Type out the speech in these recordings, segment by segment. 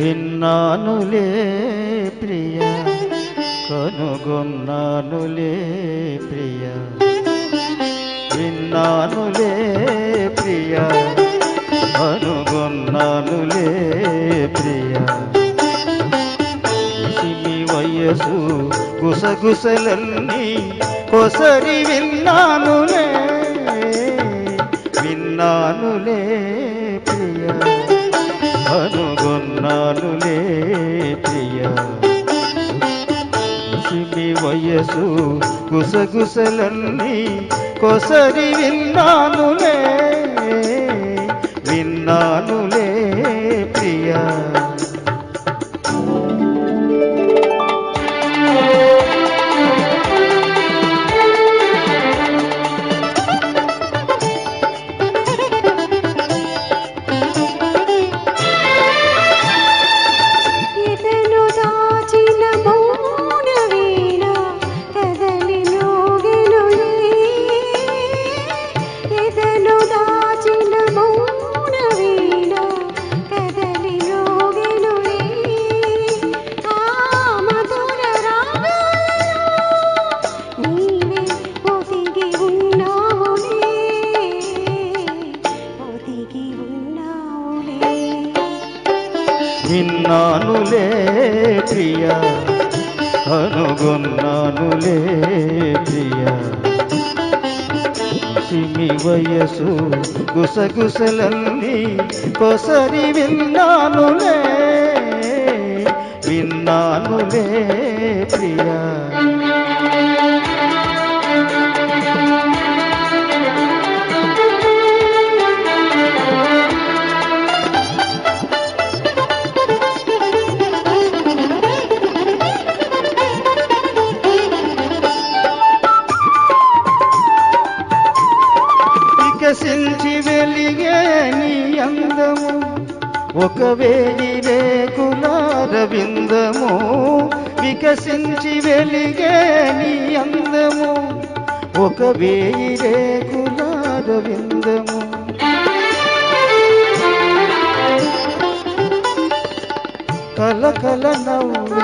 విన్నానులే ప్రియ కనుగొన్నానులే ప్రియ. విన్నానులే ప్రియ కనుగొన్నానులే ప్రియ. సిమి వయసు గుసగుసలన్నీ కొసరి విన్నానులే విన్నానులే ప్రియ. అను అనుగొన్నానులే ప్రియా. సిమి వయసు గుసగుసలన్నీ కొసరి విన్నానులే విన్నానులే ప్రియా. విన్నానులే ప్రియా. కనుగొన్నానులే ప్రియా. సిమి వయసు గుసగుసలన్నీ కొసరి విన్నానులే. విన్నానులే ప్రియా. వికసించి వెలిగే నీ అందము. ఒక వేయి రేకులార విందము వికసించి వెలిగే నీ అందము. ఒక వేయి రేకులార విందము కల కల నవ్వు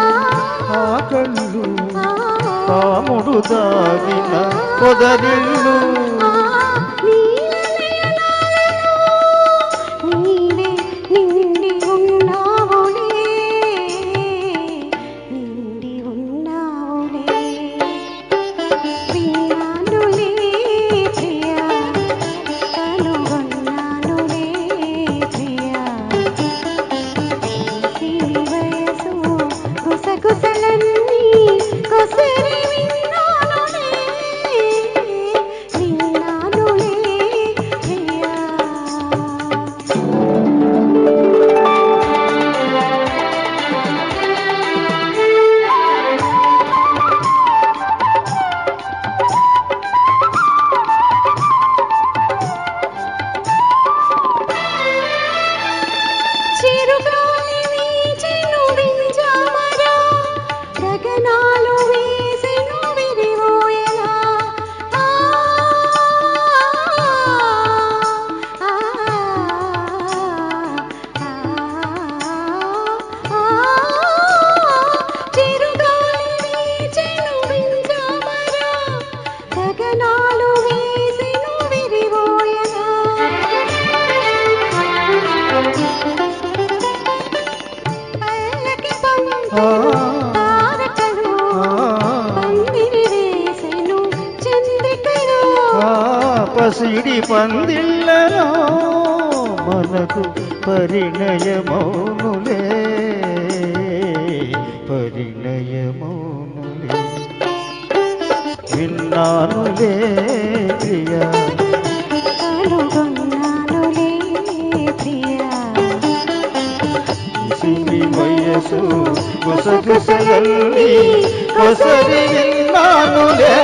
ఆ కళ్ళు తాముడు దాగిన పొదరిల్లు. పసిడి పందిళ్ళలో మనకు పరిణయమౌనులే పరిణయమౌనులే. విన్నానులే ప్రియా. వయసు గుసగుసలల్లి కొసరి విన్నానులే